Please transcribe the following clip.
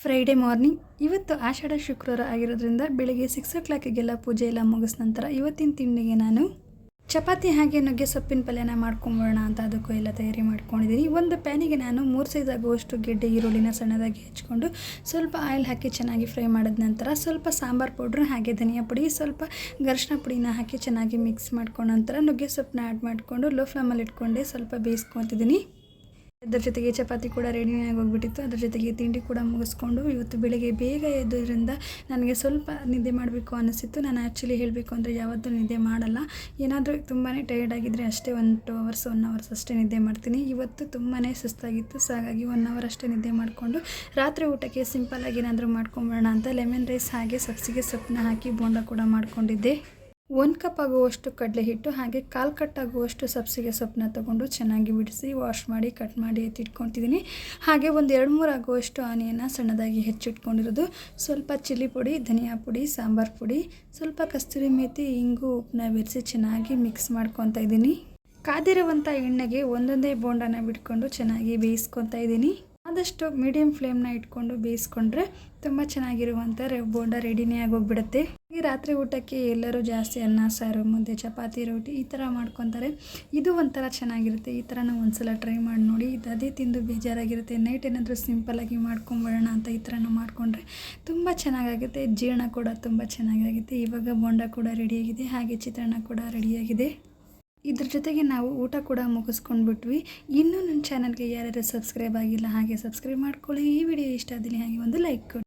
Friday morning ಇವತ್ತು ಆಷಾಢ ಶುಕ್ರವಾರ ಆಗಿರೋದ್ರಿಂದ ಬೆಳಿಗ್ಗೆ ಸಿಕ್ಸ್ ಓ ಕ್ಲಾಕಿಗೆಲ್ಲ ಪೂಜೆ ಎಲ್ಲ ಮುಗಿಸ್ ನಂತರ ಇವತ್ತಿನ ತಿಂಡಿಗೆ ನಾನು ಚಪಾತಿ ಹಾಗೆ ನುಗ್ಗೆ ಸೊಪ್ಪಿನ ಪಲ್ಯನ ಮಾಡ್ಕೊಂಬೋಣ ಅಂತ ಅದಕ್ಕೂ ಎಲ್ಲ ತಯಾರಿ ಮಾಡ್ಕೊಂಡಿದ್ದೀನಿ ಒಂದು ಪ್ಯಾನಿಗೆ ನಾನು ಮೂರು ಸೈಜ್ ಆಗುವಷ್ಟು ಗೆಡ್ಡೆ, ಈರುಳ್ಳಿನ ಸಣ್ಣದಾಗಿ ಹೆಚ್ಕೊಂಡು ಸ್ವಲ್ಪ ಆಯಿಲ್ ಹಾಕಿ ಚೆನ್ನಾಗಿ ಫ್ರೈ ಮಾಡಿದ ನಂತರ ಸ್ವಲ್ಪ ಸಾಂಬಾರು ಪೌಡ್ರ್ ಹಾಗೆ ಧನಿಯಾ ಪುಡಿ, ಸ್ವಲ್ಪ ಗರ್ಶನ ಪುಡಿನ ಹಾಕಿ ಚೆನ್ನಾಗಿ ಮಿಕ್ಸ್ ಮಾಡ್ಕೊಂಡ ನಂತರ ನುಗ್ಗೆ ಸೊಪ್ಪನ್ನ ಆ್ಯಡ್ ಮಾಡಿಕೊಂಡು ಲೋ ಫ್ಲೇಮಲ್ಲಿ ಇಟ್ಕೊಂಡೆ ಸ್ವಲ್ಪ ಬೇಯಿಸ್ಕೊತಿದ್ದೀನಿ ಅದ್ರ ಜೊತೆಗೆ ಚಪಾತಿ ಕೂಡ ರೆಡಿಯಾಗಿ ಹೋಗ್ಬಿಟ್ಟಿತ್ತು ಅದ್ರ ಜೊತೆಗೆ ತಿಂಡಿ ಕೂಡ ಮುಗಿಸ್ಕೊಂಡು ಇವತ್ತು ಬೆಳಗ್ಗೆ ಬೇಗ ಎದ್ದೋದ್ರಿಂದ ನನಗೆ ಸ್ವಲ್ಪ ನಿದ್ದೆ ಮಾಡಬೇಕು ಅನಿಸಿತ್ತು. ನಾನು ಆ್ಯಕ್ಚುಲಿ ಹೇಳಬೇಕು ಅಂದರೆ ಯಾವತ್ತೂ ನಿದ್ದೆ ಮಾಡಲ್ಲ. ಏನಾದರೂ ತುಂಬಾ ಟಯರ್ಡ್ ಆಗಿದ್ದರೆ ಅಷ್ಟೇ one two hours one hours ಅಷ್ಟೇ ನಿದ್ದೆ ಮಾಡ್ತೀನಿ. ಇವತ್ತು ತುಂಬಾ ಸುಸ್ತಾಗಿತ್ತು. ಸೊ ಹಾಗಾಗಿ ಒನ್ ಅವರ್ ಅಷ್ಟೇ ನಿದ್ದೆ ಮಾಡಿಕೊಂಡು ರಾತ್ರಿ ಊಟಕ್ಕೆ ಸಿಂಪಲ್ಲಾಗಿ ಏನಾದರೂ ಮಾಡ್ಕೊಂಬಿಡೋಣ ಅಂತ ಲೆಮನ್ ರೈಸ್ ಹಾಗೆ ಸಬ್ಸಿಗೆ ಸೊಪ್ಪನ್ನ ಹಾಕಿ ಬೋಂಡ ಕೂಡ ಮಾಡ್ಕೊಂಡಿದ್ದೆ. ಒಂದು ಕಪ್ ಆಗುವಷ್ಟು ಕಡಲೆ ಹಿಟ್ಟು ಹಾಗೆ ಕಾಲು ಕಟ್ಟಾಗುವಷ್ಟು ಸಬ್ಸಿಗೆ ಸೊಪ್ಪನ್ನ ತೊಗೊಂಡು ಚೆನ್ನಾಗಿ ಬಿಡಿಸಿ ವಾಶ್ ಮಾಡಿ, ಕಟ್ ಮಾಡಿ ಎತ್ತಿಟ್ಕೊತಿದ್ದೀನಿ ಹಾಗೆ ಒಂದು ಎರಡು ಮೂರು ಆಗುವಷ್ಟು ಆನೆಯನ್ನು ಸಣ್ಣದಾಗಿ ಹೆಚ್ಚಿಟ್ಕೊಂಡಿರೋದು. ಸ್ವಲ್ಪ ಚಿಲ್ಲಿ ಪುಡಿ, ಧನಿಯಾ ಪುಡಿ, ಸಾಂಬಾರು ಪುಡಿ, ಸ್ವಲ್ಪ ಕಸ್ತೂರಿ ಮೇಥಿ ಇಂಗು ಉಪ್ಪನ್ನ ಬೆರೆಸಿ ಚೆನ್ನಾಗಿ ಮಿಕ್ಸ್ ಮಾಡ್ಕೊತಾ ಇದ್ದೀನಿ. ಕಾದಿರುವಂಥ ಎಣ್ಣೆಗೆ ಒಂದೊಂದೇ ಬೋಂಡನ ಬಿಟ್ಕೊಂಡು ಚೆನ್ನಾಗಿ ಬೇಯಿಸ್ಕೊತಾ ಇದ್ದೀನಿ. ಆದಷ್ಟು ಮೀಡಿಯಮ್ ಫ್ಲೇಮ್ನ ಇಟ್ಕೊಂಡು ಬೇಯಿಸ್ಕೊಂಡ್ರೆ ತುಂಬ ಚೆನ್ನಾಗಿರುವಂಥ ರೆ ಬೋಂಡ ರೆಡಿನೇ ಆಗೋಗ್ಬಿಡುತ್ತೆ. ಈ ರಾತ್ರಿ ಊಟಕ್ಕೆ ಎಲ್ಲರೂ ಜಾಸ್ತಿ ಅನ್ನ, ಸಾರು, ಮುದ್ದೆ, ಚಪಾತಿ ರೊಟ್ಟಿ ಈ ಥರ ಮಾಡ್ಕೊತಾರೆ. ಇದು ಒಂಥರ ಚೆನ್ನಾಗಿರುತ್ತೆ. ಈ ಥರ ನಾವು ಒಂದ್ಸಲ ಟ್ರೈ ಮಾಡಿ ನೋಡಿ. ಇದು ಅದೇ ತಿಂದು ಬೇಜಾರಾಗಿರುತ್ತೆ. ನೈಟ್ ಏನಾದರೂ ಸಿಂಪಲ್ಲಾಗಿ ಮಾಡ್ಕೊಂಬಿಡೋಣ ಅಂತ ಈ ಥರ ನಾವು ಮಾಡಿಕೊಂಡ್ರೆ ತುಂಬ ಚೆನ್ನಾಗಾಗುತ್ತೆ. ಜೀರ್ಣ ಕೂಡ ತುಂಬ ಚೆನ್ನಾಗಾಗುತ್ತೆ. ಇವಾಗ ಬೋಂಡ ಕೂಡ ರೆಡಿಯಾಗಿದೆ ಹಾಗೆ ಚಿತ್ರಾನ್ನ ಕೂಡ ರೆಡಿಯಾಗಿದೆ ಇದ್ರ ಜೊತೆಗೆ ನಾವು ಊಟ ಕೂಡ ಮುಗಿಸ್ಕೊಂಡ್ಬಿಟ್ವಿ. ಇನ್ನೂ ನನ್ನ ಚಾನಲ್ಗೆ ಯಾರ್ಯಾರು ಸಬ್ಸ್ಕ್ರೈಬ್ ಆಗಿಲ್ಲ ಹಾಗೆ ಸಬ್ಸ್ಕ್ರೈಬ್ ಮಾಡ್ಕೊಳ್ಳಿ. ಈ ವಿಡಿಯೋ ಇಷ್ಟ ಆದಲ್ಲಿ ಹಾಗೆ ಒಂದು ಲೈಕ್ ಕೊಡಿ.